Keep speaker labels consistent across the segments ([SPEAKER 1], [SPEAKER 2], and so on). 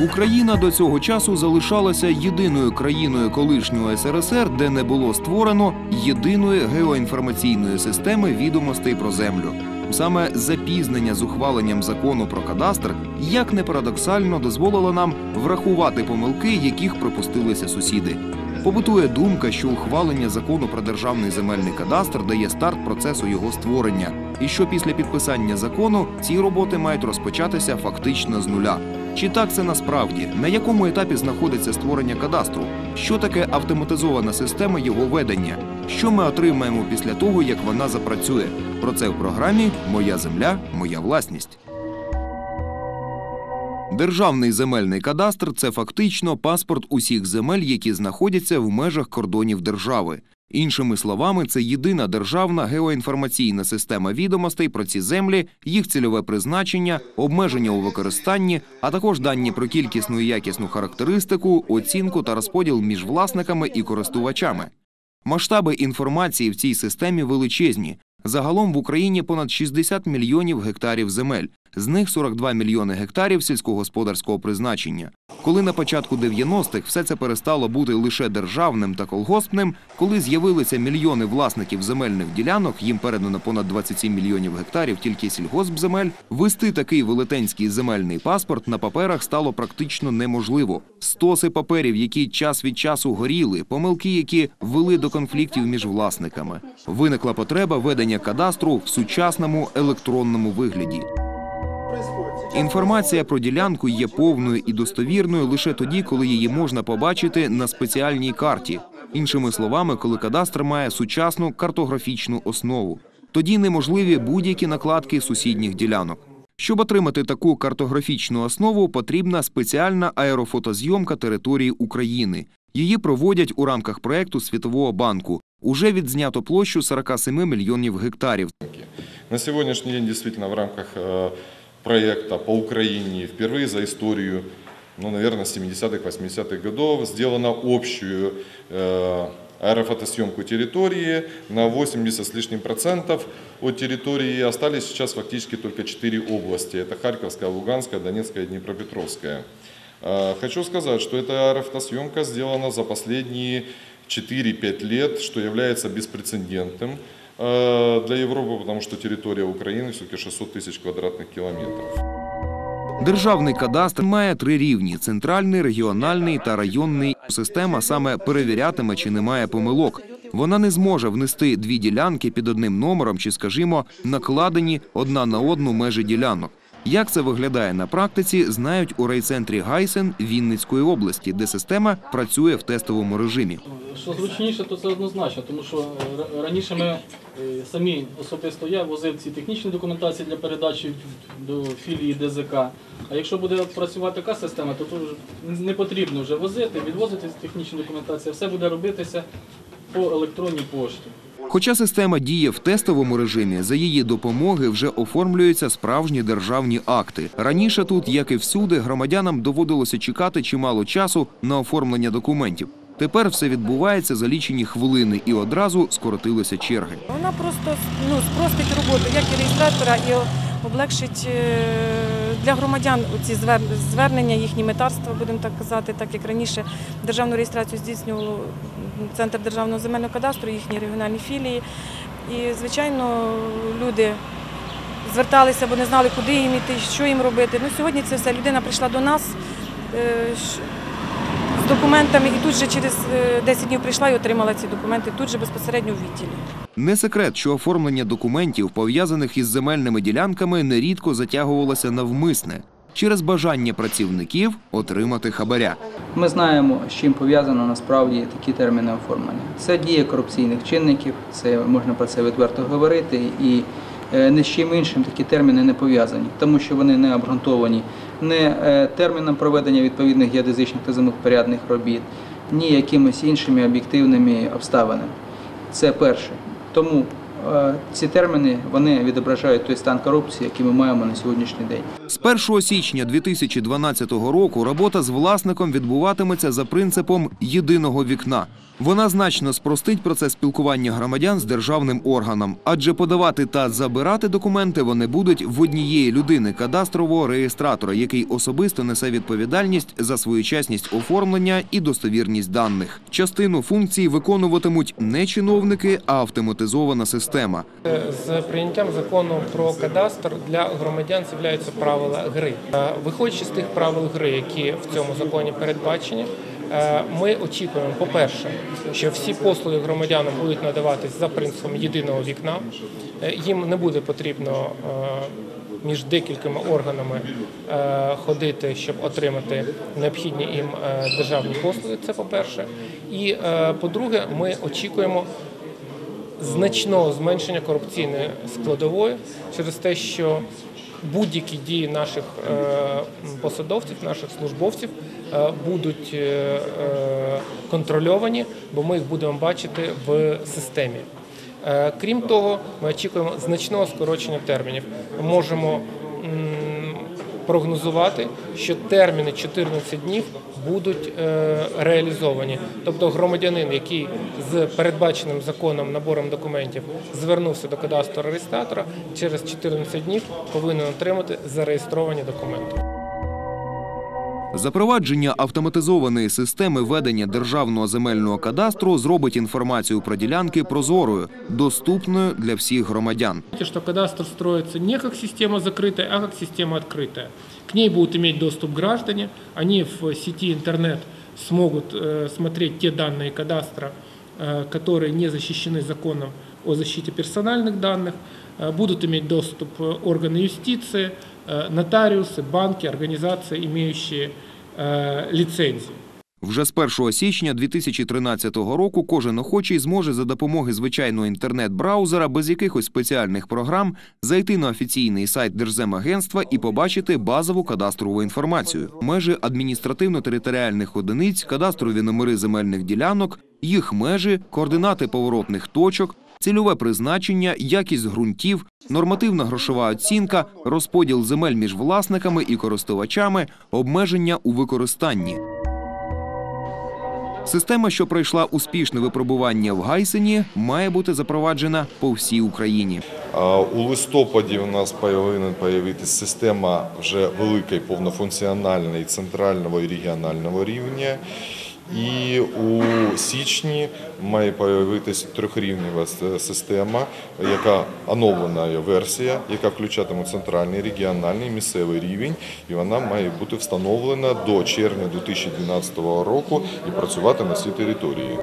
[SPEAKER 1] Україна до цього часу залишалася єдиною країною колишнього СРСР, де не було створено єдиної геоінформаційної системи відомостей про землю. Саме запізнення з ухваленням закону про кадастр, як не парадоксально, дозволило нам врахувати помилки, яких припустилися сусіди. Побутує думка, що ухвалення закону про державний земельний кадастр дає старт процесу його створення, і що після підписання закону ці роботи мають розпочатися фактично з нуля. Чи так це насправді? На якому етапі знаходиться створення кадастру? Що таке автоматизована система його ведення? Що ми отримаємо після того, як вона запрацює? Про це в програмі Моя земля, моя власність. Державний земельний кадастр це фактично паспорт усіх земель, які знаходяться в межах кордонів держави. Іншими словами, це єдина державна геоінформаційна система відомостей про ці землі, їх цільове призначення, обмеження у використанні, а також дані про кількісну і якісну характеристику, оцінку та розподіл між власниками і користувачами. Масштаби інформації в цій системі величезні. Загалом в Україні понад 60 мільйонів гектарів земель, з них 42 мільйони гектарів сільськогосподарського призначення. Коли на початку 90-х все це перестало бути лише державним та колгоспним, коли з'явилися мільйони власників земельних ділянок, їм передано понад 27 мільйонів гектарів тільки сільгоспземель, вести такий велетенський земельний паспорт на паперах стало практично неможливо. Стоси паперів, які час від часу горіли, помилки, які вели до конфліктів між власниками. Виникла потреба ведення кадастру в сучасному електронному вигляді. Інформація про ділянку є повною і достовірною лише тоді, коли її можна побачити на спеціальній карті. Іншими словами, коли кадастр має сучасну картографічну основу. Тоді неможливі будь-які накладки сусідніх ділянок. Щоб отримати таку картографічну основу, потрібна спеціальна аерофотозйомка території України. Її проводять у рамках проекту Світового банку. Уже відзнято площу 47 мільйонів гектарів.
[SPEAKER 2] На сегодняшний день действительно в рамках э, проекта по Украине впервые за историю, ну, наверное, 70-х, 80-х годов сделано общую э, аэрофотосъемку территории на 80 с лишним процентов от территории. Остались сейчас фактически только 4 области. Это Харьковская, Луганская, Донецкая и Днепропетровская. Э, Хочу сказать, что эта аэрофотосъемка сделана за последние 4-5 лет, что является беспрецедентным для Европы, потому что территория Украины все-таки 600 тысяч квадратных километров.
[SPEAKER 1] Державний кадастр має три рівні: центральний, регіональний та районний. Система саме перевірятиме, чи немає помилок. Вона не зможе внести дві ділянки під одним номером чи, скажімо, накладені одна на одну межі ділянок. Як це виглядає на практиці, знають у райцентрі Гайсен Вінницької області, де система працює в тестовому режимі.
[SPEAKER 3] Що зручніше, то це однозначно, тому що раніше ми е, самі особисто я возив ці технічні документації для передачі до філії ДЗК. А якщо буде працювати така система, то тут не потрібно вже возити, відвозити технічні документації, все буде робитися по електронній пошті.
[SPEAKER 1] Хоча система діє в тестовому режимі, за її допомоги вже оформлюються справжні державні акти. Раніше тут, як і всюди, громадянам доводилося чекати чимало часу на оформлення документів. Тепер все відбувається за лічені хвилини і одразу скоротилися черги.
[SPEAKER 4] Вона просто ну, спростить роботу як і реєстратора і облегшить е, для громадян ці звернення, їхні метарства, будемо так казати, так як раніше державну реєстрацію здійснювало Центр державного земельного кадастру, їхні регіональні філії. І, звичайно, люди зверталися, бо не знали, куди їм іти, що їм робити. Ну, сьогодні це все. Людина прийшла до нас е, з документами і тут же через е, 10 днів прийшла і отримала ці документи тут же безпосередньо в відділі.
[SPEAKER 1] Не секрет, що оформлення документів, пов'язаних із земельними ділянками, нерідко затягувалося навмисне через бажання працівників отримати хабаря.
[SPEAKER 5] Ми знаємо, з чим пов'язано насправді такі терміни оформлення. Це дія корупційних чинників, це можна про це відверто говорити, і е, ні з чим іншим такі терміни не пов'язані, тому що вони не обґрунтовані не е, терміном проведення відповідних геодезичних та землевпорядних робіт, ні якимись іншими об'єктивними обставинами. Це перше. Тому е, ці терміни вони відображають той стан корупції, який ми маємо на сьогоднішній день.
[SPEAKER 1] З 1 січня 2012 року робота з власником відбуватиметься за принципом єдиного вікна. Вона значно спростить процес спілкування громадян з державним органом, адже подавати та забирати документи вони будуть в однієї людини кадастрового реєстратора, який особисто несе відповідальність за своєчасність оформлення і достовірність даних. Частину функцій виконуватимуть не чиновники, а автоматизована система.
[SPEAKER 6] З прийняттям закону про кадастр для громадян з'являються правила гри. Е, Виходячи з тих правил гри, які в цьому законі передбачені, е, ми очікуємо, по-перше, що всі послуги громадянам будуть надаватись за принципом єдиного вікна. Е, Їм не буде потрібно між декількома органами ходити, щоб отримати необхідні їм державні послуги. Це по-перше. І по-друге, ми очікуємо значного зменшення корупційної складової через те, що будь-які дії наших е, посадовців, наших службовців е, будуть е, контрольовані, бо ми їх будемо бачити в системі. Крім того, ми очікуємо значного скорочення термінів. Можемо прогнозувати, що терміни 14 днів будуть е, реалізовані. Тобто громадянин, який з передбаченим законом набором документів звернувся до кадастру реєстратора, через 14 днів повинен отримати зареєстровані документи.
[SPEAKER 1] Запровадження автоматизованої системи ведення державного земельного кадастру зробить інформацію про ділянки прозорою, доступною для всіх громадян.
[SPEAKER 6] Помните, что кадастр строится не как система закрытая, а как система открытая. К ней будут иметь доступ граждане, они в сети интернет смогут э, смотреть те данные кадастра, э, которые не защищены законом о защите персональных данных, Э, будут иметь доступ э, органы юстиции, э, нотариусы, банки, организации, имеющие э, лицензии.
[SPEAKER 1] Вже з 1 січня 2013 року кожен охочий зможе за допомоги звичайного інтернет-браузера без якихось спеціальних програм зайти на офіційний сайт Держземагентства і побачити базову кадастрову інформацію, межі адміністративно-територіальних одиниць, кадастрові номери земельних ділянок, їх межі, координати поворотних точок, цільове призначення, якість ґрунтів, нормативна грошова оцінка, розподіл земель між власниками і користувачами, обмеження у використанні. Система, що пройшла успішне випробування в Гайсені, має бути запроваджена по всій Україні.
[SPEAKER 2] У листопаді у нас повинна появитися система вже великої повнофункціональної центрального і регіонального рівня. І у січні має появитися трьохрівнева система, яка оновлена версія, яка включатиме центральний, регіональний, місцевий рівень, і вона має бути встановлена до червня 2012 року і працювати на всій території.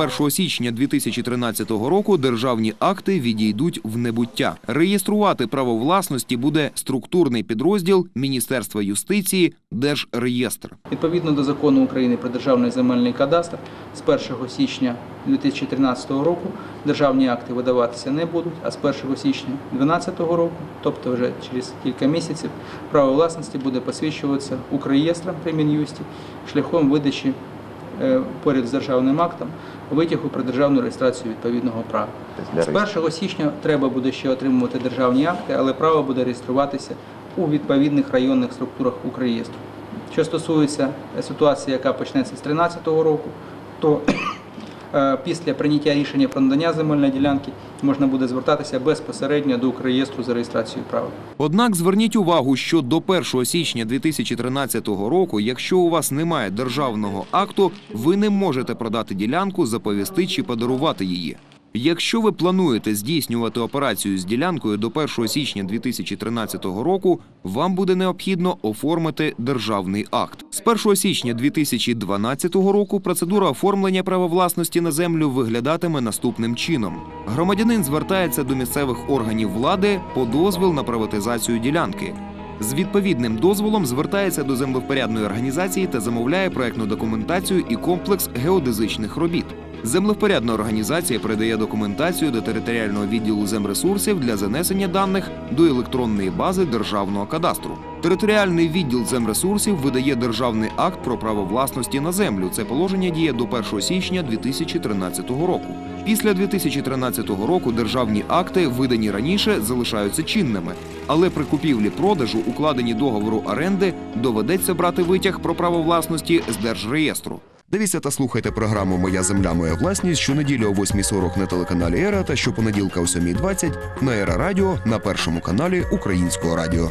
[SPEAKER 1] З 1 січня 2013 року державні акти відійдуть в небуття. Реєструвати право власності буде структурний підрозділ Міністерства юстиції Держреєстр.
[SPEAKER 5] Відповідно до закону України про державний земельний кадастр, з 1 січня 2013 року державні акти видаватися не будуть, а з 1 січня 2012 року, тобто вже через кілька місяців, право власності буде посвідчуватися Укрреєстром при Мін'юсті шляхом видачі поряд з державним актом витягу про державну реєстрацію відповідного права. З 1 січня треба буде ще отримувати державні акти, але право буде реєструватися у відповідних районних структурах Укрреєстру. Що стосується е, ситуації, яка почнеться з 2013 року, то е, після прийняття рішення про надання земельної ділянки можна буде звертатися безпосередньо до Укрреєстру за реєстрацією права.
[SPEAKER 1] Однак зверніть увагу, що до 1 січня 2013 року, якщо у вас немає державного акту, ви не можете продати ділянку, заповісти чи подарувати її. Якщо ви плануєте здійснювати операцію з ділянкою до 1 січня 2013 року, вам буде необхідно оформити державний акт. З 1 січня 2012 року процедура оформлення права власності на землю виглядатиме наступним чином: громадянин звертається до місцевих органів влади по дозвіл на приватизацію ділянки. З відповідним дозволом звертається до землевпорядної організації та замовляє проектну документацію і комплекс геодезичних робіт. Землевпорядна організація передає документацію до територіального відділу земресурсів для занесення даних до електронної бази державного кадастру. Територіальний відділ земресурсів видає державний акт про право власності на землю. Це положення діє до 1 січня 2013 року. Після 2013 року державні акти, видані раніше, залишаються чинними, але при купівлі-продажу, укладенні договору оренди, доведеться брати витяг про право власності з держреєстру.
[SPEAKER 7] Дивіться та слухайте програму Моя земля, моя власність щонеділі о 8.40 на телеканалі Ера та щопонеділка о 7.20 на Ера Радіо на першому каналі Українського радіо.